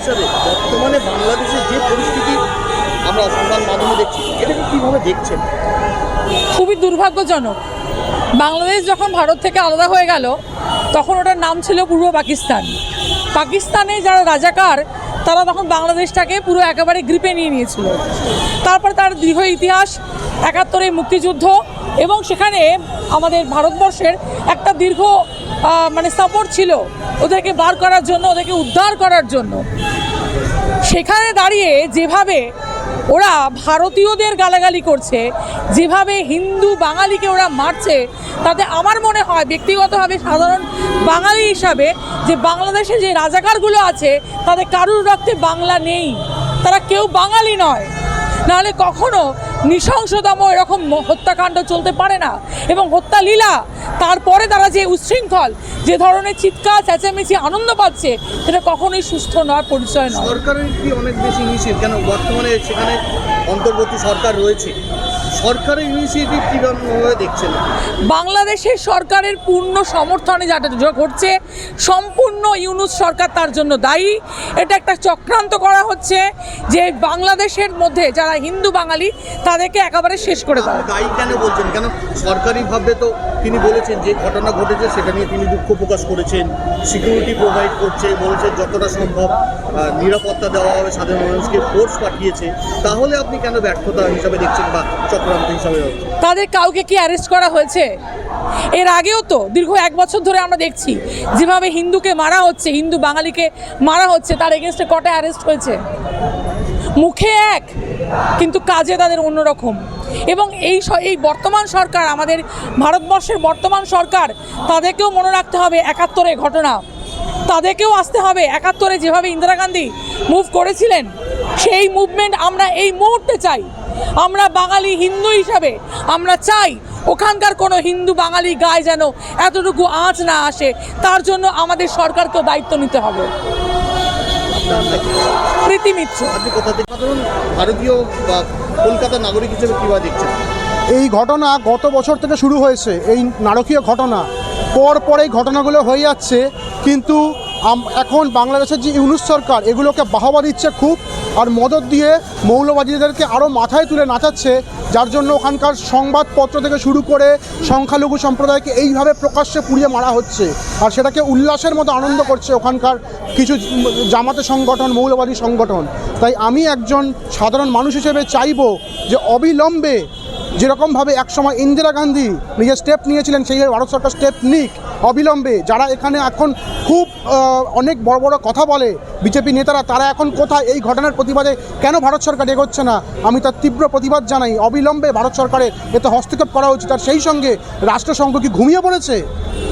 হিসাবে বর্তমানে বাংলাদেশের যে পরিস্থিতি আমরা সংবাদ মাধ্যমে দেখছি, এটাকে কীভাবে দেখছেন? খুবই দুর্ভাগ্যজনক। বাংলাদেশ যখন ভারত থেকে আলাদা হয়ে গেল, তখন ওটার নাম ছিল পূর্ব পাকিস্তান। পাকিস্তানে যারা রাজাকার, তারা তখন বাংলাদেশটাকে পুরো একেবারে গ্রিপে নিয়ে নিয়েছিল। তারপর তার দৃঢ় ইতিহাস, একাত্তরে মুক্তিযুদ্ধ এবং সেখানে আমাদের ভারতবর্ষের একটা দীর্ঘ মানে সাপোর্ট ছিল ওদেরকে বার করার জন্য, ওদেরকে উদ্ধার করার জন্য। সেখানে দাঁড়িয়ে যেভাবে ওরা ভারতীয়দের গালাগালি করছে, যেভাবে হিন্দু বাঙালিকে ওরা মারছে, তাতে আমার মনে হয় ব্যক্তিগতভাবে সাধারণ বাঙালি হিসাবে যে বাংলাদেশে যে রাজাকারগুলো আছে, তাদের কারুর রক্তে বাংলা নেই। তারা কেউ বাঙালি নয়। নাহলে কখনো নৃশংসতম এরকম হত্যাকাণ্ড চলতে পারে না। এবং হত্যা লীলা, তারপরে তারা যে উচ্ছৃঙ্খল, যে ধরনের চিৎকার, চেঁচামেচি, আনন্দ পাচ্ছে, সেটা কখনোই সুস্থ নয়, পরিচয় নয়। সরকারের কি অনেক বেশি নিষেধ? কেন বর্তমানে সেখানে অন্তর্বর্তী সরকার রয়েছে? সরকারের ইনিশিয়েটিভ কীভাবে দেখছেন? বাংলাদেশের সরকারের পূর্ণ সমর্থনে যাটা যা ঘটছে সম্পূর্ণ ইউনুস সরকার তার জন্য দায়ী। এটা একটা চক্রান্ত করা হচ্ছে যে বাংলাদেশের মধ্যে যারা হিন্দু বাঙালি তাদেরকে একেবারে শেষ করে দেওয়া দায়ী কেন বলছেন? কেন সরকারিভাবে তো তিনি বলেছেন যে ঘটনা ঘটেছে, সেটা নিয়ে তিনি দুঃখ প্রকাশ করেছেন। সিকিউরিটি প্রোভাইড করছে বলেছেন যতটা সম্ভব নিরাপত্তা দেওয়া হবে, সাধারণ মানুষকে ফোর্স পাঠিয়েছে। তাহলে আপনি কেন ব্যর্থতা হিসাবে দেখছেন বা চক্রান্ত হিসাবে তাদের কাউকে কি অ্যারেস্ট করা হয়েছে? এর আগেও তো, দীর্ঘ এক বছর ধরে আমরা দেখছি, যেভাবে হিন্দুকে মারা হচ্ছে, হিন্দু বাঙালিকে মারা হচ্ছে, তার এগেনস্টে কটা অ্যারেস্ট হয়েছে? মুখে এক, কিন্তু কাজে তাদের অন্যরকম। এবং এই এই বর্তমান সরকার, আমাদের ভারতবর্ষের বর্তমান সরকার, তাদেরকেও মনে রাখতে হবে একাত্তরে ঘটনা। তাদেরকেও আসতে হবে একাত্তরে যেভাবে ইন্দিরা গান্ধী মুভ করেছিলেন, সেই মুভমেন্ট আমরা এই মুহূর্তে চাই। আমরা বাঙালি হিন্দু হিসাবে, আমরা চাই ওখানকার কোনো হিন্দু বাঙালি গায়ে যেন এতটুকু আঁচ না আসে। তার জন্য আমাদের সরকারকেও দায়িত্ব নিতে হবে? প্রীতি মিত্র। আপনি কোথা থেকে সাধারণ ভারতীয় বা কলকাতার নাগরিক হিসেবে কীভাবে দেখছেন? এই ঘটনা গত বছর থেকে শুরু হয়েছে এই নারকীয় ঘটনা। পর পর এই ঘটনাগুলো হয়ে যাচ্ছে কিন্তু এখন বাংলাদেশের যে ইউনুস সরকার এগুলোকে বাহবা দিচ্ছে খুব আর মদত দিয়ে মৌলবাদীদেরকে আরও মাথায় তুলে নাচাচ্ছে যার জন্য ওখানকার সংবাদপত্র থেকে শুরু করে সংখ্যালঘু সম্প্রদায়কে এইভাবে প্রকাশ্যে পুড়িয়ে মারা হচ্ছে। আর সেটাকে উল্লাসের মতো আনন্দ করছে ওখানকার কিছু জামাতে সংগঠন, মৌলবাদী সংগঠন। তাই আমি একজন সাধারণ মানুষ হিসেবে চাইব যে অবিলম্বে যেরকমভাবে একসময় ইন্দিরা গান্ধী নিজের স্টেপ নিয়েছিলেন সেইভাবে ভারত সরকার স্টেপ নিক। অবিলম্বে যারা এখানে এখন খুব অনেক বড় বড় কথা বলে বিজেপি নেতারা তারা এখন কোথায়? এই ঘটনার প্রতিবাদে কেন ভারত সরকার এগোচ্ছে না? আমি তার তীব্র প্রতিবাদ জানাই। অবিলম্বে ভারত সরকারের এতে হস্তক্ষেপ করা উচিত। আর সেই সঙ্গে রাষ্ট্রসংঘ কি ঘুমিয়ে পড়েছে?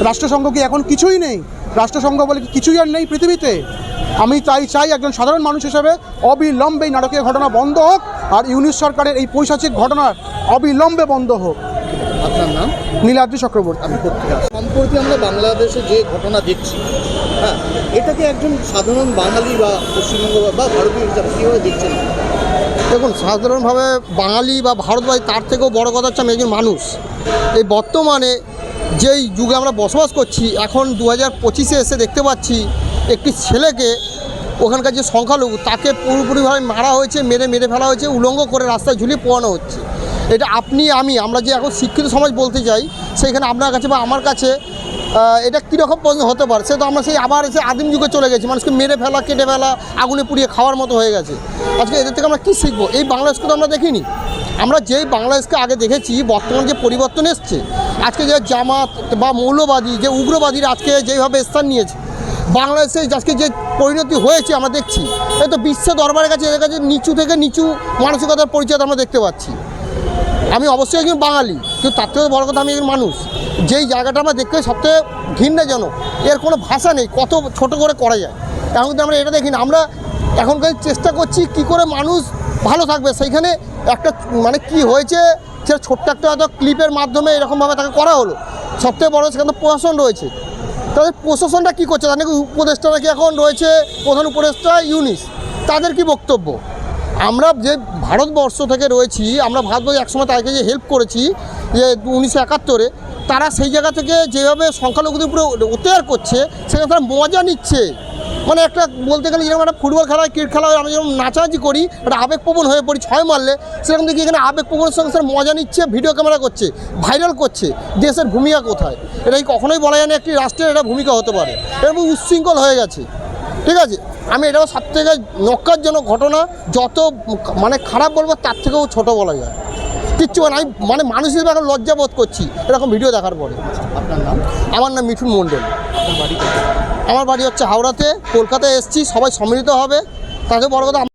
রাষ্ট্রসংঘ কি এখন কিছুই নেই? রাষ্ট্রসংঘ বলে কি কিছুই আর নেই পৃথিবীতে? আমি তাই চাই একজন সাধারণ মানুষ হিসেবে অবিলম্বে এই নাটকীয় ঘটনা বন্ধ হোক আর ইউনিশ সরকারের এই পৈশাচিক ঘটনা অবিলম্বে বন্ধ হোক। আপনার নাম? নীলাদ্রি চক্রবর্তী। আমি পত্রিকা সম্প্রতি আমরা বাংলাদেশে যে ঘটনা দেখছি হ্যাঁ এটাকে একজন সাধারণ বাঙালি বা পশ্চিমবঙ্গ বা- বা ভারতীয় হিসাবে কীভাবে দেখছেন? দেখুন, সাধারণভাবে বাঙালি বা ভারতবাসী তার থেকেও বড় কথা হচ্ছে আমি একজন মানুষ। এই বর্তমানে যেই যুগে আমরা বসবাস করছি, এখন দু হাজার পঁচিশে এসে দেখতে পাচ্ছি একটি ছেলেকে ওখানকার যে সংখ্যালঘু, তাকে পুরোপুরিভাবে মারা হয়েছে, মেরে মেরে ফেলা হয়েছে, উলঙ্গ করে রাস্তায় ঝুলিয়ে পোয়ানো হচ্ছে। এটা আপনি, আমি, আমরা যে এখন শিক্ষিত সমাজ বলতে চাই সেইখানে আপনার কাছে বা আমার কাছে এটা কীরকম পর্যন্ত হতে পারে? সে তো আমরা সেই আবার এসে আদিম যুগে চলে গেছি, মানুষকে মেরে ফেলা, কেটে ফেলা, আগুনে পুড়িয়ে খাওয়ার মতো হয়ে গেছে। আজকে এদের থেকে আমরা কী শিখব? এই বাংলাদেশকে তো আমরা দেখিনি। আমরা যেই বাংলাদেশকে আগে দেখেছি, বর্তমান যে পরিবর্তন এসছে, আজকে যে জামাত বা মৌলবাদী, যে উগ্রবাদীরা আজকে যেইভাবে স্থান নিয়েছে, বাংলাদেশে আজকে যে পরিণতি হয়েছে আমরা দেখছি এই তো বিশ্ব দরবারের কাছে, এদের কাছে নিচু থেকে নিচু মানসিকতার পরিচয় আমরা দেখতে পাচ্ছি। আমি অবশ্যই একজন বাঙালি, কিন্তু তার থেকে বড় কথা আমি একজন মানুষ। যেই জায়গাটা আমরা দেখতে সবথেকে ঘৃণাজনক এর কোনো ভাষা নেই, কত ছোট করে করা যায়। এখন কিন্তু আমরা এটা দেখি না, আমরা এখনকার চেষ্টা করছি কি করে মানুষ ভালো থাকবে। সেইখানে একটা মানে কি হয়েছে সেটা ছোট্ট একটা হয়তো ক্লিপের মাধ্যমে এরকমভাবে তাকে করা হলো। সবথেকে বড় সেখানে প্রশাসন রয়েছে। তাদের প্রশাসনটা কী করছে? তাদের নাকি উপদেষ্টা নাকি এখন রয়েছে, প্রধান উপদেষ্টা ইউনিস। তাদের কি বক্তব্য? আমরা যে ভারতবর্ষ থেকে রয়েছি, আমরা ভারতবর্ষ একসময় তাদেরকে যে হেল্প করেছি, যে উনিশশো একাত্তরে, তারা সেই জায়গা থেকে যেভাবে সংখ্যালঘুদের উপরে অত্যাচার করছে, সেখানে তারা মজা নিচ্ছে। মানে একটা বলতে গেলে যেরকম একটা ফুটবল খেলা হয় ক্রিকেট খেলা হয় আমি যেরকম নাচানাচি করি, একটা আবেগপ্রবণ হয়ে পড়ি, ছয় মারলে, সেরকম দেখি এখানে আবেগপ্রবণের সঙ্গে স্যার মজা নিচ্ছে ভিডিও ক্যামেরা করছে ভাইরাল করছে, দেশের ভূমিকা কোথায়? এটা কখনোই বলা যায় না, একটি রাষ্ট্রের এটা ভূমিকা হতে পারে। এরকম উচ্ছৃঙ্খল হয়ে গেছে। ঠিক আছে? আমি এটাও সব থেকে নক্কারজনক ঘটনা যত মানে খারাপ বলব তার থেকেও ছোট বলা যায়। কিচ্ছু মানে আমি মানে মানুষ হিসেবে এখন লজ্জা বোধ করছি এরকম ভিডিও দেখার পরে। আপনার নাম? আমার নাম মিঠুন মণ্ডল। বাড়ি আমার বাড়ি হচ্ছে হাওড়াতে কলকাতায় এসেছি সবাই সম্মিলিত হবে। তাতে বড় কথা